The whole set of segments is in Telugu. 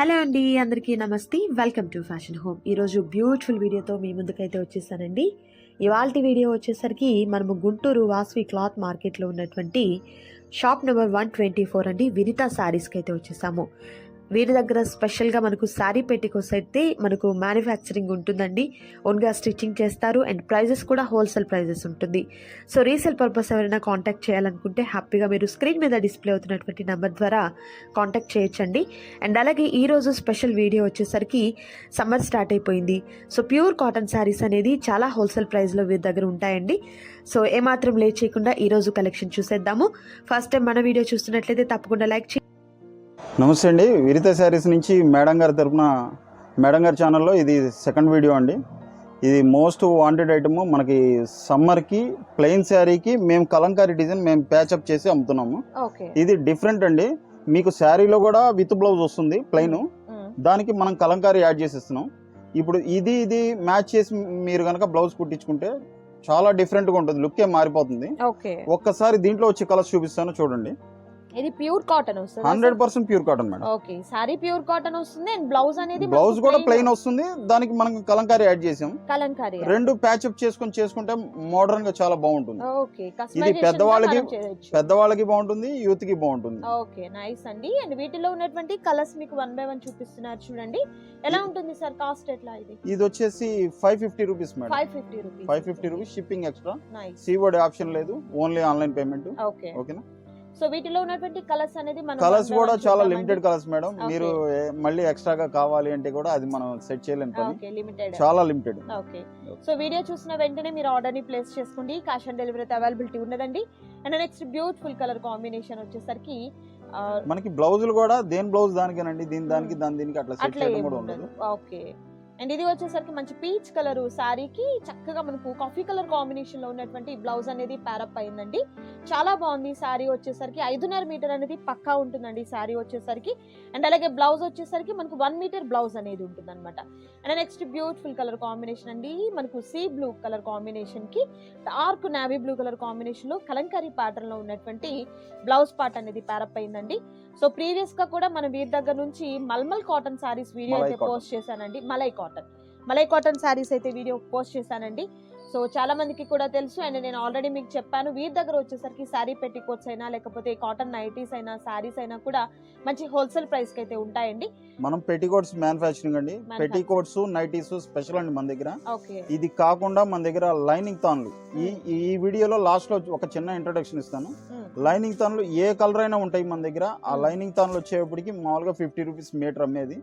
హలో అండి అందరికీ నమస్తే. వెల్కమ్ టు ఫ్యాషన్ హోమ్ ఈరోజు బ్యూటిఫుల్ వీడియోతో మీ ముందుకైతే వచ్చేసానండి. ఇవాళ వీడియో వచ్చేసరికి మనము గుంటూరు వాస్వి క్లాత్ మార్కెట్లో ఉన్నటువంటి shop number one twenty four అండి. వినితా శారీస్కి అయితే వచ్చేసాము. వీరి దగ్గర స్పెషల్గా మనకు శారీ పెట్టికోస్ అయితే మనకు మ్యానుఫ్యాక్చరింగ్ ఉంటుందండి. ఓన్గా స్టిచ్చింగ్ చేస్తారు అండ్ ప్రైజెస్ కూడా హోల్సేల్ ప్రైజెస్ ఉంటుంది. సో రీసేల్ పర్పస్ ఎవరైనా కాంటాక్ట్ చేయాలనుకుంటే హ్యాపీగా మీరు స్క్రీన్ మీద డిస్ప్లే అవుతున్నటువంటి నెంబర్ ద్వారా కాంటాక్ట్ చేయొచ్చండి. అండ్ అలాగే ఈరోజు స్పెషల్ వీడియో వచ్చేసరికి సమ్మర్ స్టార్ట్ అయిపోయింది. సో ప్యూర్ కాటన్ శారీస్ అనేది చాలా హోల్సేల్ ప్రైస్లో వీరి దగ్గర ఉంటాయండి. సో ఏమాత్రం లేట్ చేయకుండా ఈరోజు కలెక్షన్ చూసేద్దాము. ఫస్ట్ టైం మన వీడియో చూస్తున్నట్లయితే తప్పకుండా లైక్ చేయండి. నమస్తే అండి. విరిత శారీస్ నుంచి మేడం గారి తరపున మేడం గారి ఛానల్లో ఇది సెకండ్ వీడియో అండి. ఇది మోస్ట్ వాంటెడ్ ఐటమ్. మనకి సమ్మర్కి ప్లెయిన్ శారీకి మేము కలంకారీ డిజైన్ మేము ప్యాచప్ చేసి అమ్ముతున్నాము. ఇది డిఫరెంట్ అండి. మీకు శారీలో కూడా విత్ బ్లౌజ్ వస్తుంది ప్లెయిన్. దానికి మనం కలంకారీ యాడ్ చేసి ఇస్తున్నాం ఇప్పుడు ఇది ఇది మ్యాచ్ చేసి మీరు కనుక బ్లౌజ్ కుట్టించుకుంటే చాలా డిఫరెంట్గా ఉంటుంది లుక్కే మారిపోతుంది. ఒక్కసారి దీంట్లో వచ్చే కలర్స్ చూపిస్తాను చూడండి. ఇది ప్యూర్ కాటన్ వస్తుంది hundred percent pure cotton madam. Okay sari pure cotton వస్తుంది అండ్ బ్లౌజ్ అనేది బ్లౌజ్ కూడా ప్లెయిన్ వస్తుంది. దానికి మనం కలంకారీ యాడ్ చేసాం. కలంకారీ రెండు ప్యాచప్ చేసుకొని చేసుకుంటే మోడర్న్గా చాలా బాగుంటుంది. ఓకే కస్టమైజేషన్ పెద్దవాళ్ళకి- పెద్దవాళ్ళకి బాగుంటుంది యూత్కి బాగుంటుంది. ఓకే నైస్ అండి. అండ్ వీటిలో ఉన్నటువంటి కలర్స్ మీకు వన్ బై వన్ చూపిస్తున్నారు చూడండి. ఎలా ఉంటుంది సార్ కాస్ట్ ఎట్లా ఇది? ఇది వచ్చేసి five fifty rupees madam. Five fifty rupees five fifty rupees shipping extra nice seaward option లేదు ఓన్లీ ఆన్లైన్ పేమెంట్ ఓకే. ఓకేనా సో వీటిలో ఉన్నటువంటి కలర్స్ అనేది మనం కలర్స్ కూడా చాలా. Limited colours madam. మీరు మళ్ళీ ఎక్స్ట్రాగా కావాలి అంటే కూడా అది మనం సెట్ చేయలేని పని. ఓకే లిమిటెడ్ చాలా లిమిటెడ్ ఓకే సో వీడియో చూసిన వెంటనే మీరు ఆర్డర్ని ప్లేస్ చేసుకోండి. క్యాష్ ఆన్ డెలివరీ అవైలబిలిటీ ఉండదండి and next beautiful colour combination వచ్చేసరికి ఆ, మనకి బ్లౌజులు కూడా దేని బ్లౌజ్ దానికేనండి? దీని దానికి దాని దీనికి అట్లా సెట్ చేయడం కూడా ఉండదు. ఓకే అండ్ ఇది వచ్చేసరికి మంచి పీచ్ కలర్ శారీకి చక్కగా మనకు కాఫీ కలర్ కాంబినేషన్లో ఉన్నటువంటి బ్లౌజ్ అనేది ప్యారప్ అయిందండి. చాలా బాగుంది శారీ వచ్చేసరికి. ఐదున్నర మీటర్ అనేది పక్కా ఉంటుందండి శారీ వచ్చేసరికి. అండ్ అలాగే బ్లౌజ్ వచ్చేసరికి మనకు వన్ మీటర్ బ్లౌజ్ అనేది ఉంటుంది అనమాట and next beautiful colour combination అండి. మనకు సీ బ్లూ కలర్ కాంబినేషన్కి డార్క్ నావీ బ్లూ కలర్ కాంబినేషన్లో కలంకారీ ప్యాటర్న్లో ఉన్నటువంటి బ్లౌజ్ పార్ట్ అనేది ప్యారప్ అయిందండి. సో ప్రీవియస్గా కూడా మన వీరి దగ్గర నుంచి మల్మల్ కాటన్ సారీస్ వీడియో అయితే. పోస్ట్ చేశానండి. మలై కాటన్ మలై కాటన్ సారీస్ అయితే వీడియో పోస్ట్ చేశానండి. సో చాలా మందికి కూడా తెలుసు. అండ్ నేను ఆల్రెడీ మీకు చెప్పాను వీరి దగ్గర వచ్చేసరికి శారీ పెట్టికోట్స్ అయినా లేకపోతే కాటన్ నైటీస్ అయినా శారీస్ అయినా కూడా మంచి హోల్సేల్ ప్రైస్కి అయితే ఉంటాయండి. మనం పెట్టికోట్స్ మ్యానుఫ్యాక్చరింగ్ అండి. పెట్టికోట్స్ నైటీస్ స్పెషల్ అండి మన దగ్గర. ఇది కాకుండా మన దగ్గర లైనింగ్ తాన్లు ఈ ఈ వీడియోలో లాస్ట్లో ఒక చిన్న ఇంట్రొడక్షన్ ఇస్తాను. లైనింగ్ తాన్లు ఏ కలర్ అయినా ఉంటాయి మన దగ్గర. ఆ. లైనింగ్ తాన్లు వచ్చేప్పటికి మామూలుగా ఫిఫ్టీ రూపీస్ మీటర్ అమ్మేది.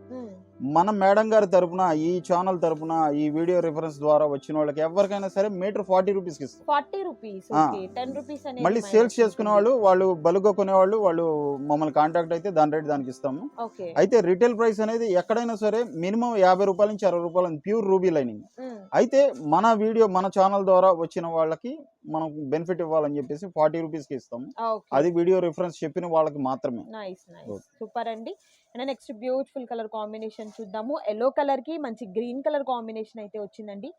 మన మేడం గారి తరపున ఈ ఛానల్ తరపున ఈ వీడియో రిఫరెన్స్ ద్వారా వచ్చిన వాళ్ళకి ఎవరికైనా సరే మీటర్ ఫార్టీ రూపీస్కి ఇస్తాం. ఫార్టీ రూపీస్ టెన్ రూపీస్ అనేది మళ్ళీ సేల్స్ చేసుకునే. వాళ్ళు వాళ్ళు బలుగా కొనేవాళ్ళు వాళ్ళు మమ్మల్ని కాంటాక్ట్ అయితే దాని రేట్ దానికి ఇస్తాము. అయితే రిటైల్ ప్రైస్ అనేది ఎక్కడైనా సరే మినిమం యాభై రూపాయల నుంచి అరవై రూపాయలు ప్యూర్ రూబీ లైనింగ్. అయితే మన వీడియో మన ఛానల్ ద్వారా వచ్చిన వాళ్ళకి మనం బెనిఫిట్ ఇవ్వాలని చెప్పేసి ఫార్టీ రూపీస్కి ఇస్తాము ఓకే. అది వీడియో రిఫరెన్స్ చెప్పిన వాళ్ళకి మాత్రమే. Nice nice. సూపర్ అండి. And next beautiful colour combination చూద్దాము. ఎల్లో కలర్కి మంచి గ్రీన్ కలర్ కాంబినేషన్ అయితే వచ్చిందండి.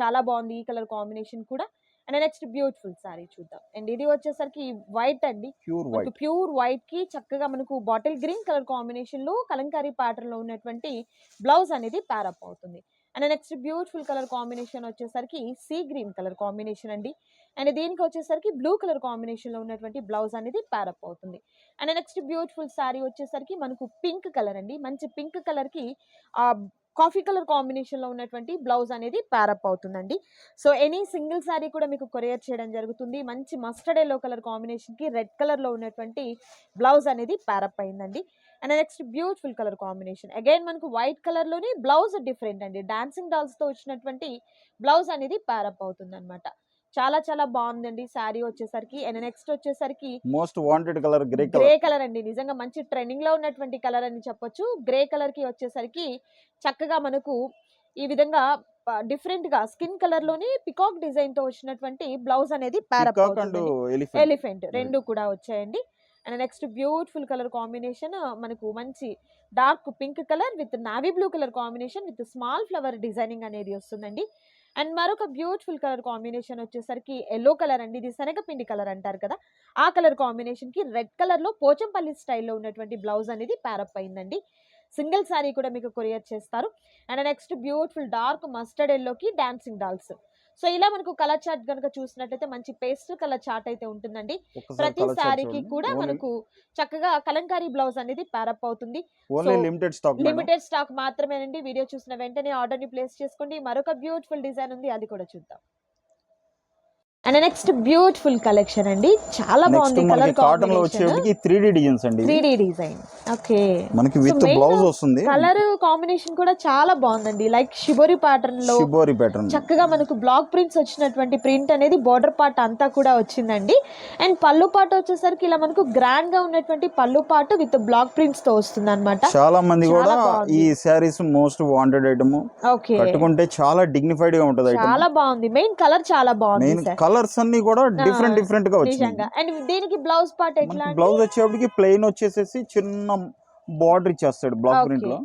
చాలా బాగుంది ఈ కలర్ కాంబినేషన్ కూడా. అండ్ నెక్స్ట్ బ్యూటిఫుల్ సారీ చూద్దాం. అండ్ ఇది వచ్చేసరికి వైట్ అండి. ప్యూర్ మనకు వైట్ ప్యూర్ వైట్కి చక్కగా మనకు బాటిల్ గ్రీన్ కలర్ కాంబినేషన్లో కలంకారీ ప్యాటర్న్లో ఉన్నటువంటి బ్లౌజ్ అనేది ప్యారప్ అవుతుంది. And next beautiful colour combination వచ్చేసరికి సీ గ్రీన్ కలర్ కాంబినేషన్ అండి. అండ్ దీనికి వచ్చేసరికి బ్లూ కలర్ కాంబినేషన్లో ఉన్నటువంటి బ్లౌజ్ అనేది ప్యారప్ అవుతుంది. అండ్ నెక్స్ట్ బ్యూటిఫుల్ శారీ వచ్చేసరికి మనకు పింక్ కలర్ అండి. మంచి పింక్ కలర్కి కాఫీ కలర్ కాంబినేషన్లో ఉన్నటువంటి బ్లౌజ్ అనేది ప్యారప్ అవుతుందండి. సో ఎనీ సింగిల్ శారీ కూడా మీకు కొరియర్ చేయడం జరుగుతుంది. మంచి మస్టర్డ్ ఎల్లో కలర్ కాంబినేషన్కి రెడ్ కలర్లో ఉన్నటువంటి బ్లౌజ్ అనేది ప్యారప్ అయిందండి. And next beautiful colour combination again మనకు వైట్ కలర్లోని బ్లౌజ్ డిఫరెంట్ అండి. డాన్సింగ్ డాల్స్తో వచ్చినటువంటి బ్లౌజ్ అనేది ప్యారప్ అవుతుంది అనమాట చాలా చాలా బాగుందండి. శారీ వచ్చేసరికి అండ్ నెక్స్ట్ వచ్చేసరికి most wanted colour grey grey colour colour అండి. నిజంగా మంచి ట్రెండింగ్లో ఉన్నటువంటి కలర్ అని చెప్పొచ్చు. గ్రే కలర్కి వచ్చేసరికి చక్కగా మనకు ఈ విధంగా డిఫరెంట్గా స్కిన్ కలర్లోని పికాక్ డిజైన్తో వచ్చినటువంటి బ్లౌజ్ అనేది ఎలిఫెంట్ రెండు కూడా వచ్చాయండి. And next beautiful colour combination మనకు మంచి dark pink colour with navy blue colour combination with small flower designing అనేది వస్తుందండి. అండ్ మరొక బ్యూటిఫుల్ కలర్ కాంబినేషన్ వచ్చేసరికి ఎల్లో కలర్ అండి. ఇది శనగపిండి కలర్ అంటారు కదా. ఆ కలర్ కాంబినేషన్కి రెడ్ కలర్లో పోచంపల్లి స్టైల్లో ఉన్నటువంటి బ్లౌజ్ అనేది ప్యారప్ అయిందండి. సింగిల్ శారీ కూడా మీకు కొరియర్ చేస్తారు. And next beautiful dark mustard ఎల్లోకి డాన్సింగ్ డాల్స్. సో ఇలా మనకు కలర్ చార్ట్ కనుక చూసినట్లయితే మంచి పేస్ట్ కలర్ చార్ట్ అయితే ఉంటుందండి. ప్రతి చూడండి. కూడా మనకు చక్కగా కలంకారీ బ్లౌజ్ అనేది ప్యారప్ అవుతుంది. లిమిటెడ్ స్టాక్ మాత్రమేనండి. వీడియో చూసిన వెంటనే ఆర్డర్ని ప్లేస్ చేసుకోండి. మరొక బ్యూటిఫుల్ డిజైన్ ఉంది అది కూడా చూద్దాం. అండ్ నెక్స్ట్ బ్యూటిఫుల్ కలెక్షన్ అండి. చాలా బాగుంది కలర్ కాటన్లో వచ్చేటికి త్రీ డి డిజైన్స్ అండి. త్రీ ఇవి. D design okay. మనకి విత్ బ్లౌజ్ వస్తుంది. కలర్ కాంబినేషన్ కూడా చాలా బాగుందండి. లైక్ షిబోరి ప్యాటర్న్లో షిబోరి ప్యాటర్న్ చక్కగా మనకు బ్లాక్ ప్రింట్స్ వచ్చినటువంటి ప్రింట్ అనేది బోర్డర్ పార్ట్ అంతా కూడా వచ్చిందండి. అండ్ పళ్ళు పాట వచ్చేసరికి ఇలా మనకు గ్రాండ్గా ఉన్నటువంటి పళ్ళు పాటు విత్ బ్లాక్ ప్రింట్స్తో వస్తుంది అనమాట చాలా మంది కూడా. ఈ saris most wanted item okay. కట్టుకుంటే చాలా డిగ్నిఫైడ్గా ఉంటది చాలా బాగుంది. మెయిన్ కలర్ చాలా బాగుంది కలర్స్ అన్ని కూడా డిఫరెంట్ డిఫరెంట్గా వచ్చింది. అండ్ దీనికి బ్లౌజ్ పార్ట్ ఎట్లా బ్లౌజ్ వచ్చేప్పటికి ప్లెయిన్ వచ్చేసేసి చిన్న బార్డర్ ఇచ్చేస్తాడు బ్లాక్ ప్రింట్లో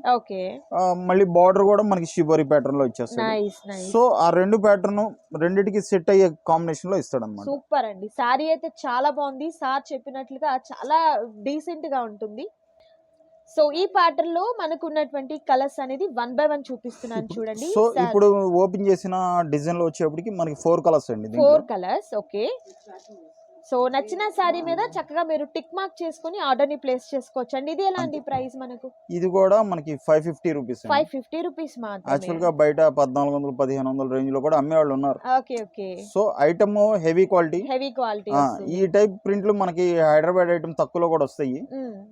మళ్ళీ బార్డర్ కూడా మనకి షిబోరి ప్యాటర్న్లో ఇచ్చేస్తాడు సో ఆ రెండు ప్యాటర్న్ రెండిటికి సెట్ అయ్యే కాంబినేషన్లో ఇస్తాడు అనమాట సూపర్ అండి. సారీ అయితే చాలా బాగుంది. సార్ చెప్పినట్లుగా చాలా డీసెంట్గా ఉంటుంది. సో ఈ ప్యాటర్న్లో మనకు ఉన్నటువంటి కలర్స్ అనేది వన్ బై వన్ చూపిస్తున్నాను చూడండి. సో ఇప్పుడు ఓపెన్ చేసిన డిజైన్లో వచ్చేప్పటికి మనకి ఫోర్ కలర్స్ అండి. Four colours okay. సో నచ్చిన శారీ మీద చక్కగా మీరు టిక్ మార్క్ చేసుకుని ఆర్డర్ని ప్లేస్ చేసుకోవచ్చు అండి. ఇది ఎలాంటి ప్రైస్ మనకు? ఇది కూడా మనకి five fifty rupees five fifty rupees యాక్చువల్గా బయట పద్నాలుగు వందలు పదిహేను వందల రేంజ్లో కూడా అమ్మే వాళ్ళు ఉన్నారు. Okay okay. So item heavy quality. Heavy quality ఈ టైప్ ప్రింట్లు మనకి హైదరాబాద్ ఐటమ్ తక్కువలో కూడా వస్తాయి.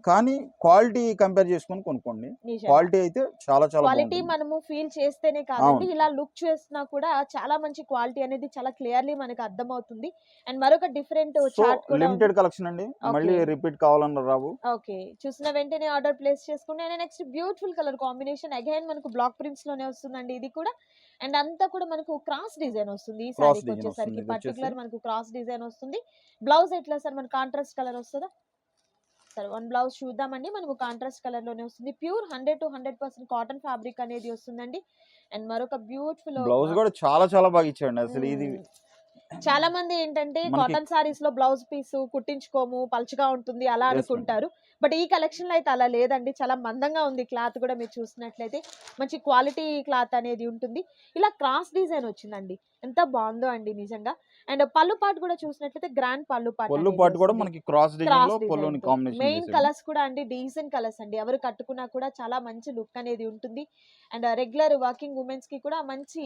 కానీ క్వాలిటీ కంపేర్ చేసుకొని కొనుక్కోండి. క్వాలిటీ అయితే చాలా చాలా క్వాలిటీ. మనము ఫీల్ చేస్తేనే కాదండి. ఇలా లుక్ చేసినా కూడా చాలా మంచి క్వాలిటీ అనేది చాలా క్లియర్లీ మనకు అర్థమవుతుంది. అండ్ మరొక డిఫరెంట్ చార్ట్ లిమిటెడ్ కలెక్షన్ అండి. మళ్ళీ రిపీట్ కావాలన్న రావు. ఓకే. చూసిన వెంటనే ఆర్డర్ ప్లేస్ చేసుకుంటే and next beautiful colour combination. Again మనకు బ్లాక్ ప్రింట్స్లోనే వస్తుందండి ఇది కూడా. అండ్ అంతా కూడా మనకు క్రాస్ డిజైన్ వస్తుంది. ఈ వస్తుంది, వచ్చేసరికి. పర్టికులర్ మనకు క్రాస్ డిజైన్ వస్తుంది. బ్లౌజ్ ఎట్లా సార్? మన కాంట్రాస్ట్ కలర్ వస్తుందా? సరే వన్ బ్లౌజ్ చూద్దామండి. మనకు కాంట్రాస్ట్ కలర్లోనే వస్తుంది. Pure hundred to hundred percent cotton fabric అనేది వస్తుందండి. అండ్ మరొక బ్యూటిఫుల్ బ్లౌజ్ కూడా చాలా చాలా బాగా ఇచ్చాడు అసలు ఇది చాలా మంది ఏంటంటే కాటన్ సారీస్లో బ్లౌజ్ పీస్ కుట్టించుకోము పలుచగా ఉంటుంది అలా అనుకుంటారు. బట్ ఈ కలెక్షన్లో అయితే అలా లేదండి. చాలా మందంగా ఉంది క్లాత్ కూడా మీరు చూసినట్లయితే. మంచి క్వాలిటీ క్లాత్ అనేది ఉంటుంది. ఇలా క్రాస్ డిజైన్ వచ్చిందండి. ఎంత బాగుందో అండి నిజంగా. అండ్ పళ్ళు పాటు కూడా చూసినట్లయితే గ్రాండ్ పళ్ళు పాటు పొల్లు పాటు కూడా మనకి క్రాస్ డిజైన్లో పొల్లుని మెయిన్ కలర్స్ కూడా అండి డీసెంట్ కలర్స్ అండి. ఎవరు కట్టుకున్నా కూడా చాలా మంచి లుక్ అనేది ఉంటుంది. అండ్ రెగ్యులర్ వర్కింగ్ ఉమెన్స్కి కూడా మంచి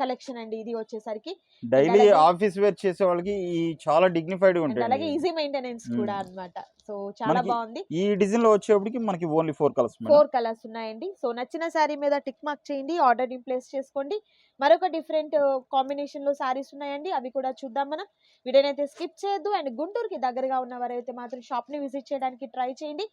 కలెక్షన్ అండి ఇది వచ్చేసరికి. డైలీ ఆఫీస్ వేర్ చేసే వాళ్ళకి ఈ చాలా డిగ్నిఫైడ్ అండ్ అలాగే ఈజీ మెయింటెనెన్స్ కూడా మ్మ్. అన్నమాట. సో చాలా బాగుంది ఈ డిజైన్లో వచ్చేప్పటికి మనకి only four colours four colours ఉన్నాయండి. సో నచ్చిన శారీ మీద టిక్ మార్క్ చేయండి ఆర్డర్ని ప్లేస్ చేసుకోండి. మరొక డిఫరెంట్ కాంబినేషన్లో శారీస్ ఉన్నాయండి అవి కూడా చూద్దాం మనం. వీడియోనైతే స్కిప్ చేయొద్దు. అండ్ గుంటూరుకి దగ్గరగా ఉన్న వారైతే మాత్రం షాప్ని విజిట్ చేయడానికి ట్రై చేయండి.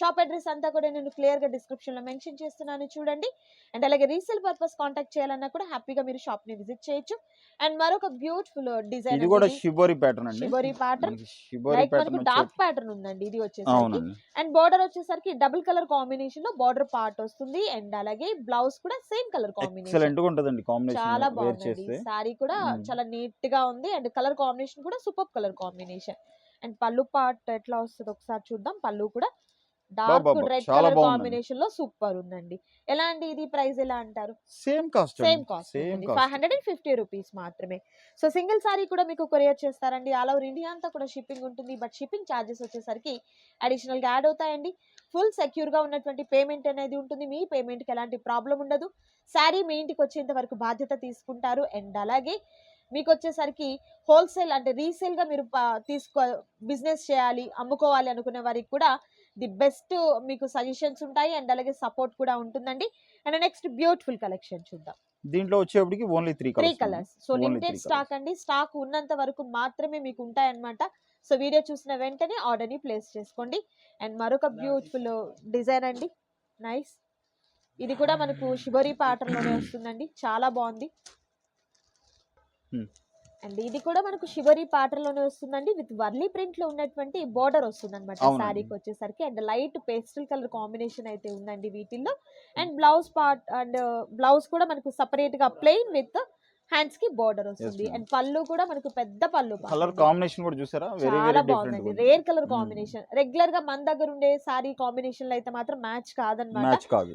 షాప్ అడ్రస్ అంతా కూడా నేను క్లియర్గా డిస్క్రిప్షన్లో మెన్షన్ చేస్తున్నాను చూడండి. అండ్ అలాగే రీసేల్ పర్పస్ కాంటాక్ట్ చేయాలన్నా కూడా హ్యాపీగా మీరు షాప్ని విజిట్ చేయొచ్చు. అండ్ మరొక బ్యూటిఫుల్ డిజైన్ ఇది కూడా షిబోరి ప్యాటర్న్ అండి. షిబోరి ప్యాటర్న్ షిబోరి లైక్ మనకు ప్యాటర్న్ డార్క్ ప్యాటర్న్ ఉందండి ఇది వచ్చేసరికి. అండ్ బార్డర్ వచ్చేసరికి డబుల్ కలర్ కాంబినేషన్లో బార్డర్ పార్ట్ వస్తుంది. అండ్ అలాగే బ్లౌజ్ కూడా సేమ్ కలర్ కాంబినేషన్ ఎక్సలెంట్గా ఉంటదండి చాలా కాంబినేషన్ బాగుందండి. చేస్తే. సారీ కూడా మ్మ్. చాలా నీట్గా ఉంది. అండ్ కలర్ కాంబినేషన్ కూడా super colour combination and pallu part ఎట్లా వస్తుంది ఒకసారి చూద్దాం. పళ్ళు కూడా డార్క్ రెడ్ కలర్. కాంబినేషన్లో సూపర్ ఉందండి. ఎలా అండి ఇది ప్రైస్ ఎలా అంటారు? Same cost same cost five hundred and fifty rupees మాత్రమే. సో సింగిల్ సారీ కూడా మీకు కొరియర్ చేస్తారండి. ఆల్ ఓవర్ ఇండియా అంతా కూడా షిప్పింగ్ ఉంటుంది. బట్ షిప్పింగ్ ఛార్జెస్ వచ్చేసరికి అడిషనల్గా యాడ్ అవుతాయండి. ఫుల్ సెక్యూర్గా ఉన్నటువంటి పేమెంట్ అనేది ఉంటుంది. మీ పేమెంట్కి ఎలాంటి ప్రాబ్లం ఉండదు. శారీ మీ ఇంటికి వచ్చేంత వరకు బాధ్యత తీసుకుంటారు. అండ్ అలాగే మీకు వచ్చేసరికి హోల్సేల్ అంటే రీసేల్గా మీరు తీసుకో బిజినెస్ చేయాలి అమ్ముకోవాలి అనుకునే వారికి కూడా ది బెస్ట్ మీకు సజెషన్స్ ఉంటాయి అండ్ అలాగే సపోర్ట్ కూడా ఉంటుందండి. అండ్ నెక్స్ట్ బ్యూటిఫుల్ కలెక్షన్ చూద్దాం. దీంట్లో వచ్చేప్పటికి only three three colours so limited stock అండి. స్టాక్ ఉన్నంత వరకు మాత్రమే మీకు ఉంటాయన్నమాట. సో వీడియో చూసిన వెంటనే ఆర్డర్ని ప్లేస్ చేసుకోండి. అండ్ మరొక బ్యూటిఫుల్ డిజైన్ అండి. నైస్ ఇది కూడా మనకు షిబోరి ప్యాటర్న్లోనే వస్తుందండి. చాలా బాగుంది. Hmm. అండ్. ఇది కూడా మనకు షిబోరి ప్యాటర్న్లోనే వస్తుందండి. విత్ వర్లీ ప్రింట్లో ఉన్నటువంటి బోర్డర్ వస్తుంది అనమాట. శారీకి వచ్చేసరికి. And light pastel colour combination అయితే ఉందండి వీటిల్లో. And blouse part and blouse కూడా మనకు సపరేట్గా ప్లెయిన్ విత్ హ్యాండ్స్కి బోర్డర్ వస్తుంది. అండ్ పళ్ళు కూడా మనకు పెద్ద పళ్ళు కలర్. కాంబినేషన్ కూడా చూసారా? వెరీ చాలా వెరీ బాగుందండి రేర్ కలర్. కాంబినేషన్ రెగ్యులర్గా మన దగ్గర ఉండే సారీ కాంబినేషన్ అయితే మాత్రం మ్యాచ్ కాదనమాట.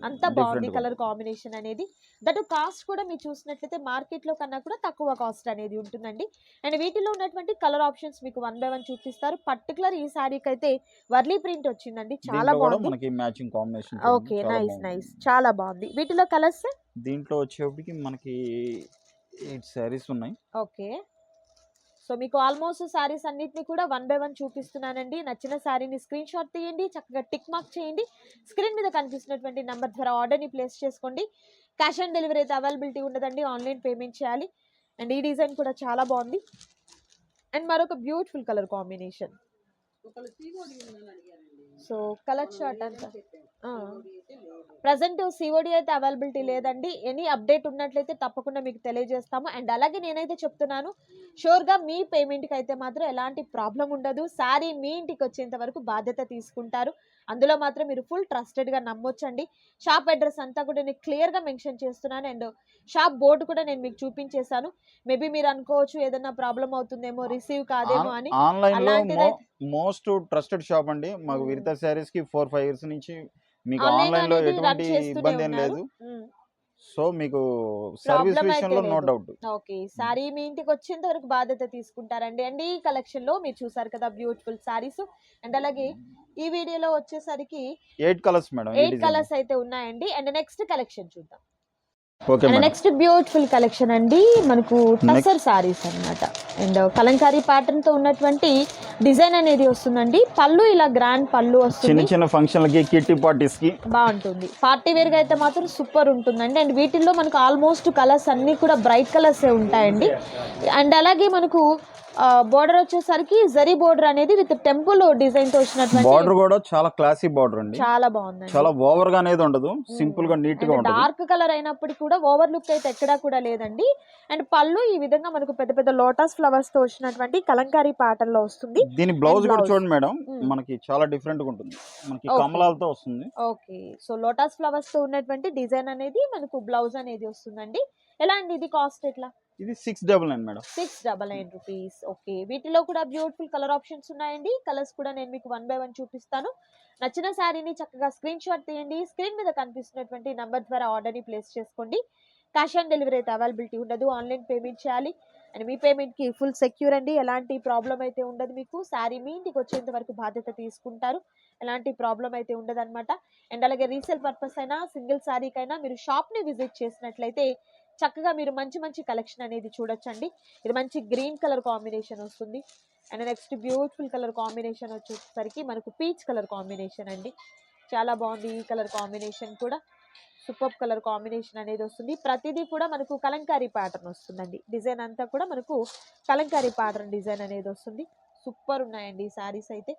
అంత బాగుంది. కలర్ కాంబినేషన్ అనేది. దట్ కాస్ట్ కూడా మీరు చూసినట్లయితే మార్కెట్లో కన్నా కూడా తక్కువ కాస్ట్ అనేది ఉంటుందండి. అండ్ వీటిలో ఉన్నటువంటి కలర్ ఆప్షన్స్ మీకు వన్ బై వన్ చూపిస్తారు. పర్టికులర్ ఈ సారీకి అయితే వర్లీ ప్రింట్ వచ్చిందండి. చాలా బాగుంది. మనకి matching combination okay nice nice చాలా బాగుంది. వీటిలో కలర్స్ దీంట్లో వచ్చేప్పటికి మనకి ఎయిట్ శారీస్ ఉన్నాయి. ఓకే. సో మీకు ఆల్మోస్ట్ సారీస్ అన్నిటిని కూడా వన్ బై వన్ చూపిస్తున్నానండి. నచ్చిన సారీని స్క్రీన్ షాట్ తీయండి చక్కగా టిక్ మార్క్ చేయండి. స్క్రీన్ మీద కనిపిస్తున్నటువంటి నెంబర్ ద్వారా ఆర్డర్ని ప్లేస్ చేసుకోండి. క్యాష్ ఆన్ డెలివరీ అయితే అవైలబిలిటీ ఉండదండి ఆన్లైన్ పేమెంట్ చేయాలి. అండ్ ఈ డిజైన్ కూడా చాలా బాగుంది. అండ్ మరొక beautiful colour combination. So colour short అంతా. ప్రజెంట్ సిఓడి అయితే అవైలబిలిటీ లేదండి. ఎనీ అప్డేట్ ఉన్నట్లయితే తప్పకుండా మీకు తెలియజేస్తాము. అండ్ అలాగే నేనైతే చెప్తున్నాను షూర్గా మీ పేమెంట్కి అయితే మాత్రం ఎలాంటి ప్రాబ్లం ఉండదు. సారీ మీ ఇంటికి వచ్చేంత వరకు బాధ్యత తీసుకుంటారు. అందులో మాత్రం మీరు ఫుల్ ట్రస్టెడ్గా నమ్మొచ్చండి. షాప్ అడ్రస్ అంతా కూడా నేను క్లియర్గా మెన్షన్ చేస్తున్నాను. అండ్ షాప్ బోర్డు కూడా నేను మీకు చూపించేశాను. మేబీ మీరు అనుకోవచ్చు ఏదైనా ప్రాబ్లం అవుతుందేమో రిసీవ్ కాదేమో అని. ఆన్లైన్ మోస్ట్ ట్రస్టెడ్ షాప్ అండి. మాకు. విరిత శారీస్కి ఫోర్ ఫైవ్ ఇయర్స్ నుంచి మీకు ఆన్లైన్లో ఎటువంటి ఇబ్బంది ఏం. లేదు. సో మీకు సర్వీస్ విషయంలో నో. డౌట్. ఓకే. సారీ మీ ఇంటికి వచ్చేంత వరకు బాధ్యత తీసుకుంటారండి. అండ్ ఈ కలెక్షన్లో మీరు చూసారు కదా బ్యూటిఫుల్ సారీస్. అండ్ అలాగే ఈ వీడియోలో వచ్చేసరికి eight colours madam eight colours అయితే ఉన్నాయండి. అండ్ నెక్స్ట్ కలెక్షన్ చూద్దాం. నెక్స్ట్ బ్యూటిఫుల్ కలెక్షన్ అండి మనకు టసర్ సారీస్ అన్నమాట. అండ్ కలంకారీ ప్యాటర్న్తో ఉన్నటువంటి డిజైన్ అనేది వస్తుందండి. పళ్ళు ఇలా గ్రాండ్ పళ్ళు చిన్న వస్తుంది చిన్న ఫంక్షన్లకి కిట్టి పార్టీస్కి. బాగుంటుంది. పార్టీ వేర్గా అయితే మాత్రం సూపర్ ఉంటుందండి. అండ్ వీటిల్లో మనకు ఆల్మోస్ట్ కలర్స్ అన్ని కూడా బ్రైట్ కలర్స్ ఉంటాయండి. అండ్ అలాగే మనకు బోర్డర్ వచ్చేసరికి జరీ బోర్డర్ అనేది విత్ టెంపుల్ డిజైన్తో బార్డర్ వచ్చినటువంటి కూడా చాలా క్లాసీ బార్డర్ అండి. చాలా బాగుందండి. చాలా ఓవర్గా అనేది ఉండదు సింపుల్గా నీట్గా ఉంటుంది డార్క్ కలర్ అయినప్పటికీ కూడా ఓవర్ లుక్ అయితే ఎక్కడా కూడా లేదండి. అండ్ పళ్ళు ఈ విధంగా మనకు పెద్ద పెద్ద లోటస్ ఫ్లవర్స్తో వచ్చినటువంటి కలంకారీ ప్యాటర్న్లో వస్తుంది. దీని బ్లౌజ్ కూడా. చూడండి మేడం Hmm. మనకి చాలా డిఫరెంట్గా ఉంటుంది. మనకి. కమలాలతో వస్తుంది. ఓకే సో లోటస్ ఫ్లవర్స్తో ఉన్నటువంటి డిజైన్ అనేది మనకు బ్లౌజ్ అనేది వస్తుందండి. ఎలా అండి ఇది కాస్ట్ ఎట్లా? ఇది six double nine madam six double nine rupees okay వీటిలో కూడా బ్యూటిఫుల్ కలర్ ఆప్షన్స్ ఉన్నాయండి. కలర్స్ కూడా నేను మీకు వన్ బై వన్ చూపిస్తాను. నచ్చిన శారీని చక్కగా స్క్రీన్ షాట్ తీయండి. స్క్రీన్ మీద కనిపిస్తున్నటువంటి నంబర్ ద్వారా ఆర్డర్ని ప్లేస్ చేసుకోండి. క్యాష్ ఆన్ డెలివరీ అయితే అవైలబిలిటీ ఉండదు. ఆన్లైన్ పేమెంట్ చేయాలి. అండ్ మీ పేమెంట్కి ఫుల్ సెక్యూర్ అండి. ఎలాంటి ప్రాబ్లం అయితే ఉండదు మీకు. శారీ మీ ఇంటికి వచ్చేంత వరకు బాధ్యత తీసుకుంటారు. ఎలాంటి ప్రాబ్లం అయితే ఉండదు అనమాట అండ్ అలాగే రీసేల్ పర్పస్ అయినా సింగిల్ శారీకైనా మీరు షాప్ని విజిట్ చేసినట్లయితే చక్కగా మీరు మంచి మంచి కలెక్షన్ అనేది చూడొచ్చండి. ఇది మంచి గ్రీన్ కలర్ కాంబినేషన్ వస్తుంది. And next beautiful colour combination వచ్చేసరికి మనకు పీచ్ కలర్ కాంబినేషన్ అండి. చాలా బాగుంది ఈ కలర్ కాంబినేషన్ కూడా. సూపర్ కలర్ కాంబినేషన్ అనేది వస్తుంది. ప్రతిదీ కూడా మనకు కలంకారీ ప్యాటర్న్ వస్తుందండి. డిజైన్ అంతా కూడా మనకు కలంకారీ ప్యాటర్న్ డిజైన్ అనేది వస్తుంది. సూపర్ ఉన్నాయండి ఈ సారీస్ అయితే.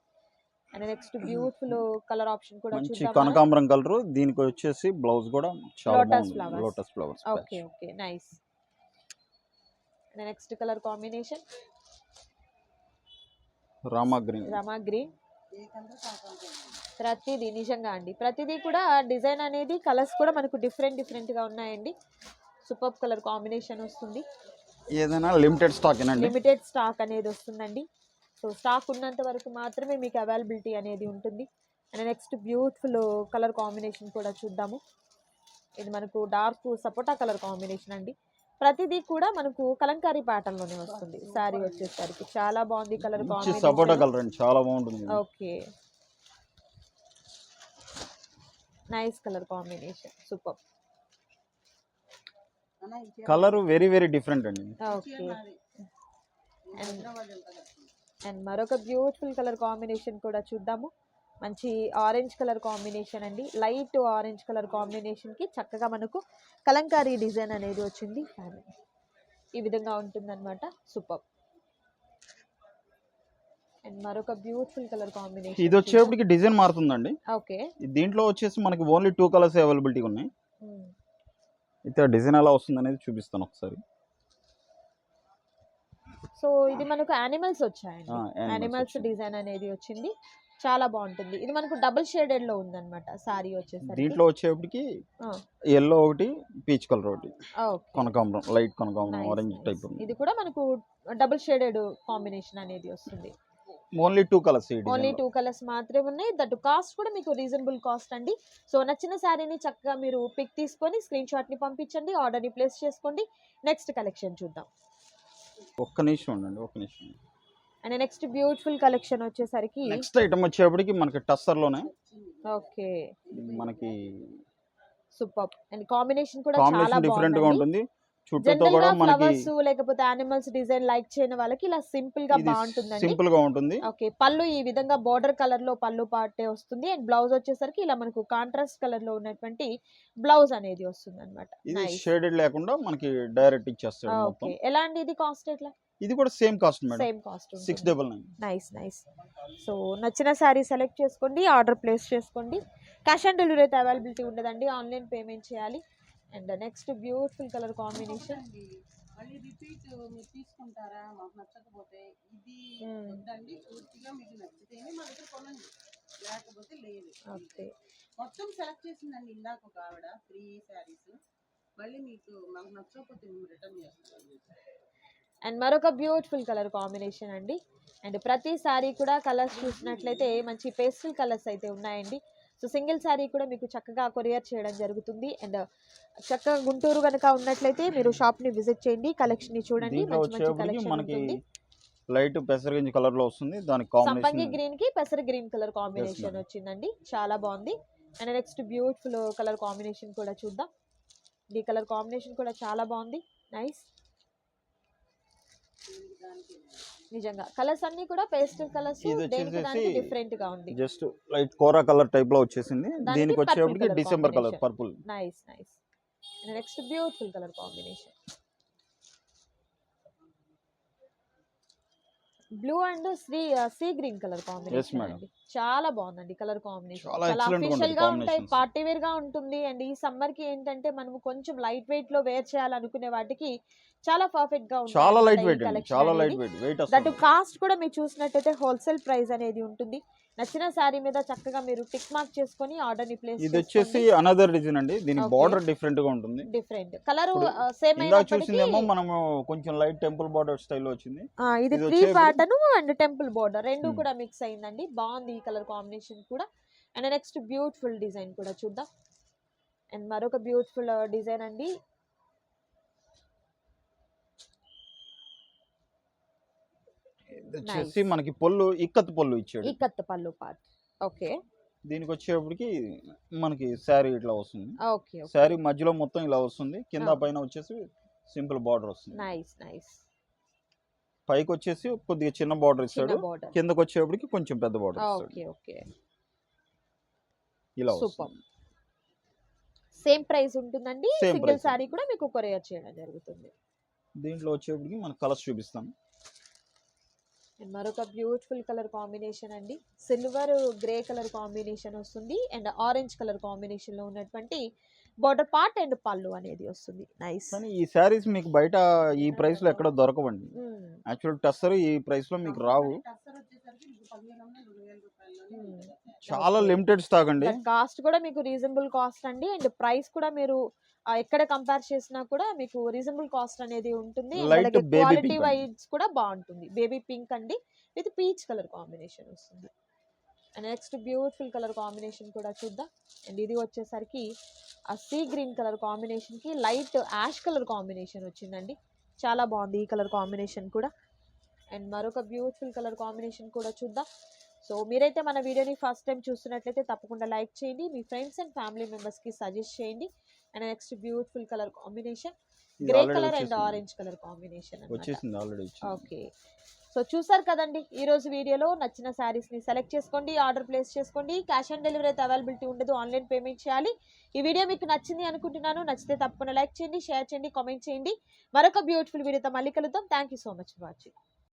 And next beautiful colour option కూడా మంచి కనకాంబరం కలర్. దీనికి వచ్చేసి బ్లౌజ్ కూడా చాలా బాగుంది. Lotus flowers okay okay nice next colour combination Rama green Rama green ప్రతిదీ నిజంగా అండి. ప్రతిదీ కూడా డిజైన్ అనేది కలర్స్ కూడా మనకు డిఫరెంట్ డిఫరెంట్గా ఉన్నాయండి. సూపర్ కలర్ కాంబినేషన్ వస్తుంది. ఏదైనా లిమిటెడ్ స్టాక్ లిమిటెడ్ స్టాక్ అనేది వస్తుందండి. సో స్టాక్ ఉన్నంత వరకు మాత్రమే మీకు అవైలబిలిటీ అనేది ఉంటుంది. And next beautiful colour combination కూడా చూద్దాము. ఇది మనకు డార్క్ సపోటా కలర్ కాంబినేషన్ అండి. ప్రతిదీ కూడా మనకు కలంకారీ pattern లోనే వస్తుంది. శారీ వచ్చేసరికి చాలా బాగుంది కలర్ సపోటా కలర్ అండి. చాలా బాగుంటుంది. Okay. Nice colour combination. Super. Colour very very different అండి. ఓకే. అండ్ మరొక బ్యూటిఫుల్ కలర్ కాంబినేషన్ కూడా చూద్దాము. మంచి ఆరెంజ్ కలర్ కాంబినేషన్ అండి. లైట్ ఆరెంజ్ కలర్ కాంబినేషన్కి చక్కగా మనకు కలంకారీ డిజైన్ అనేది వచ్చింది. ఈ విధంగా ఉంటుందన్నమాట. సూపర్ అండ్ మరొక బ్యూటిఫుల్ కలర్ కాంబినేషన్ ఇది వచ్చేప్పటికి డిజైన్ మారుతుందండి. ఓకే దీంట్లో వచ్చేసి మనకి ఓన్లీ టూ కలర్స్ అవైలబిలిటీ ఉన్నాయి. అయితే డిజైన్ ఎలా వస్తుంది అనేది చూపిస్తాను ఒకసారి. సో ఇది మనకు యానిమల్స్ వచ్చాయండి. యానిమల్స్. డిజైన్ అనేది వచ్చింది. చాలా బాగుంటుంది. ఇది మనకు డబుల్ షేడెడ్లో ఉందన్నమాట. సారీ వచ్చేసరికి. దీంట్లో వచ్చేప్పటికి. ఎల్లో ఒకటి పీచ్ కలర్ ఒకటి. కనకాంబరం లైట్ కనకాంబరం ఆరెంజ్. టైప్ ఇది కూడా మనకు డబుల్ షేడెడ్ కాంబినేషన్ అనేది వస్తుంది. Only two colours only two colours మాత్రమే ఉన్నాయి. దట్ కాస్ట్ కూడా మీకు రీజనబుల్ కాస్ట్ అండి. సో నచ్చిన శారీని చక్కగా మీరు పిక్ తీసుకొని స్క్రీన్ షాట్ని పంపించండి. ఆర్డర్ని ప్లేస్ చేసుకోండి. నెక్స్ట్ కలెక్షన్ చూద్దాం. ఒక్క నిమిషం ఉండండి ఒక్క నిమిషం. అండ్ నెక్స్ట్ బ్యూటిఫుల్ కలెక్షన్ వచ్చేసరికి నెక్స్ట్ ఐటమ్ వచ్చేప్పటికి మనకి టస్సర్లోనే ఓకే. మనకి సూపర్. అండ్ కాంబినేషన్ కూడా చాలా కాంబినేషన్ డిఫరెంట్గా ఉంటుంది. చుట్టూతో కూడా ఫ్లవర్స్ లేకపోతే యానిమల్స్ డిజైన్ లైక్ చేయని వాళ్ళకి ఇలా సింపుల్గా బాగుంటుందండి. సింపుల్గా ఉంటుంది. ఓకే పళ్ళు ఈ విధంగా బార్డర్ కలర్లో పళ్ళు పాటే వస్తుంది. అండ్ బ్లౌజ్ వచ్చేసరికి ఇలా మనకు కాంట్రాస్ట్ కలర్లో ఉన్నటువంటి బ్లౌజ్ అనేది వస్తుంది అనమాట ఇది షేడెడ్ లేకుండా మనకి డైరెక్ట్ ఇచ్చేస్తాడు మొత్తం. ఎలా అండి ఇది కాస్ట్ ఎట్లా? ఇది కూడా same cost madam. Same cost six double nine nice nice so నచ్చిన శారీ సెలెక్ట్ చేసుకోండి ఆర్డర్ ప్లేస్ చేసుకోండి. క్యాష్ ఆన్ డెలివరీ అయితే అవైలబిలిటీ ఉండదండి. ఆన్లైన్ పేమెంట్ చేయాలి. And next beautiful colour combination. మళ్ళీ రిపీట్ మీరు తీసుకుంటారా? మాకు నచ్చకపోతే ఇది మ్మ్. వద్దండి. పూర్తిగా మీకు నచ్చితేనే మా దగ్గర కొనండి. లేకపోతే లేదు. ఓకే. మొత్తం సెలెక్ట్ చేసిందండి ఇందాక ఒక ఆవిడ త్రీ శారీస్ మళ్ళీ మీకు మాకు నచ్చకపోతే మేము రిటర్న్ చేస్తాం అండ్ మరొక బ్యూటిఫుల్ కలర్ కాంబినేషన్ అండి. అండ్ ప్రతి శారీ కూడా కలర్స్ చూసినట్లయితే మంచి పేస్టల్ కలర్స్ అయితే ఉన్నాయండి. సో సింగిల్ శారీ కూడా మీకు చక్కగా కొరియర్ చేయడం జరుగుతుంది. అండ్ చక్కగా గుంటూరు కనుక ఉన్నట్లయితే మీరు షాప్ని విజిట్ చేయండి కలెక్షన్ని చూడండి దీంట్లో మంచి మంచి కలెక్షన్ ఉంటుంది. లైట్ పెసరగింజ కలర్లో వస్తుంది. దానికి సంపంగి గ్రీన్కి పెసర గ్రీన్ కలర్ కాంబినేషన్. వచ్చిందండి. చాలా బాగుంది. And next beautiful colour combination కూడా చూద్దాం. ఈ కలర్ కాంబినేషన్ కూడా చాలా బాగుంది. నైస్. నిజంగా. కలర్స్ అన్ని కూడా పేస్టల్ కలర్స్ డిఫరెంట్గా ఉంది. జస్ట్ లైట్ కోరా కలర్ టైప్లో వచ్చేసింది. దానికి వచ్చేప్పటికి December colour. Purple nice nice next beautiful colour combination blue and sea sea green colour combination. అండి చాలా బాగుందండి కలర్ కాంబినేషన్ చాలా అఫీషియల్గా ఉంటాయి. పార్టీ వేర్గా ఉంటుంది అండ్ ఈ సమ్మర్కి ఏంటంటే మనము కొంచెం లైట్ వెయిట్లో వేర్ చేయాలనుకునే వాటికి చాలా పర్ఫెక్ట్గా ఉంటుంది చాలా లైట్ వెయిట్ చాలా. లైట్ వెయిట్ దట్ కాస్ట్ కూడా మీరు చూసినట్టయితే హోల్సేల్ ప్రైస్ అనేది ఉంటుంది నచ్చిన శారీ మీద చక్కగా మీరు టిక్ మార్క్ చేసుకొని ఆర్డర్ని ప్లేస్ ఇది వచ్చేసి అనదర్ డిజైన్ అండి. దీని. బార్డర్ డిఫరెంట్గా ఉంటుంది. డిఫరెంట్ కలర్ సేమ్ ఇందాక చూసిందేమో మనము కొంచెం లైట్ టెంపుల్ బార్డర్ స్టైల్లో వచ్చింది. ఇది వచ్చేప్పుడు- ప్యాటర్న్ అండ్ టెంపుల్ బోర్డర్ రెండు Hmm. కూడా మిక్స్ అయిందండి. బాగుంది ఈ కలర్ కాంబినేషన్ కూడా. అండ్ నెక్స్ట్ బ్యూటిఫుల్ డిజైన్ కూడా చూద్దాం. అండ్ మరొక బ్యూటిఫుల్ డిజైన్ అండి. వచ్చేసి మనకి పొల్లు ఇక్కత్ పొల్లు ఇచ్చాడు. ఈ కత్త పళ్ళు పార్ట్ ఓకే. దీనికి వచ్చేప్పటికి మనకి శారీ ఇట్లా వస్తుంది. ఓకే శారీ మధ్యలో మొత్తం ఇలా వస్తుంది. కింద. పైన వచ్చేసి సింపుల్ బార్డర్ వస్తుంది. Nice nice. పైకి వచ్చేసి కొద్దిగా చిన్న బార్డర్ ఇస్తాడు. కిందకి వచ్చేప్పటికి కొంచెం పెద్ద బార్డర్ ఓకే ఓకే. ఇలా సూపర్. సేమ్ ప్రైస్ ఉంటుందండి. సింగిల్. సారీ కూడా మీకు కొరియర్ చేయడం జరుగుతుంది. దీంట్లో వచ్చేప్పటికి మన కలర్స్ చూపిస్తాను అండ్ మరొక బ్యూటిఫుల్ కలర్ కాంబినేషన్ అండి. సిల్వర్ గ్రే కలర్ కాంబినేషన్ వస్తుంది. అండ్ ఆరెంజ్ కలర్ కాంబినేషన్లో ఉన్నటువంటి బార్డర్ పార్ట్ అండ్ పళ్ళు అనేది వస్తుంది. నైస్. కానీ ఈ శారీస్ మీకు బయట ఈ ప్రైస్లో ఎక్కడ దొరకవండి. యాక్చువల్ టస్సర్ ఈ ప్రైస్లో మీకు రావు. చాలా లిమిటెడ్ స్టాక్ అండి. కాస్ట్ కూడా మీకు రీజనబుల్ కాస్ట్ అండి. అండ్ ప్రైస్ కూడా మీరు ఎక్కడ కంపేర్ చేసినా కూడా మీకు రీజనబుల్ కాస్ట్ అనేది ఉంటుంది. అలాగే క్వాలిటీ. వైజ్ కూడా బాగుంటుంది. బేబీ పింక్ అండి. విత్ పీచ్ కలర్ కాంబినేషన్ వస్తుంది. నెక్స్ట్ బ్యూటిఫుల్ కలర్ కాంబినేషన్ కూడా చూద్దాం. అండ్ ఇది వచ్చేసరికి ఆ సీ గ్రీన్ కలర్ కాంబినేషన్కి లైట్ యాష్ కలర్ కాంబినేషన్ వచ్చిందండి. చాలా బాగుంది ఈ కలర్ కాంబినేషన్ కూడా. అండ్ మరొక బ్యూటిఫుల్ కలర్ కాంబినేషన్ కూడా చూద్దాం. సో మీరైతే మన వీడియోని ఫస్ట్ టైం చూస్తున్నట్లయితే తప్పకుండా లైక్ చేయండి. మీ ఫ్రెండ్స్ అండ్ ఫ్యామిలీ మెంబర్స్కి సజెస్ట్ చేయండి. And next beautiful colour combination grey colour and. Orange colour combination okay so చూసారు కదండి ఈరోజు వీడియోలో నచ్చిన శారీస్ని సెలెక్ట్ చేసుకోండి ఆర్డర్ ప్లేస్ చేసుకోండి క్యాష్ ఆన్ డెలివరీ అయితే అవైలబిలిటీ ఉండదు ఆన్లైన్ పేమెంట్ చేయాలి. ఈ వీడియో మీకు నచ్చింది అనుకుంటున్నాను నచ్చితే తప్పకుండా లైక్ చేయండి షేర్ చేయండి కామెంట్ చేయండి. మరొక బ్యూటిఫుల్ వీడియోతో మళ్ళీ కలుద్దాం. Thank you so much for watching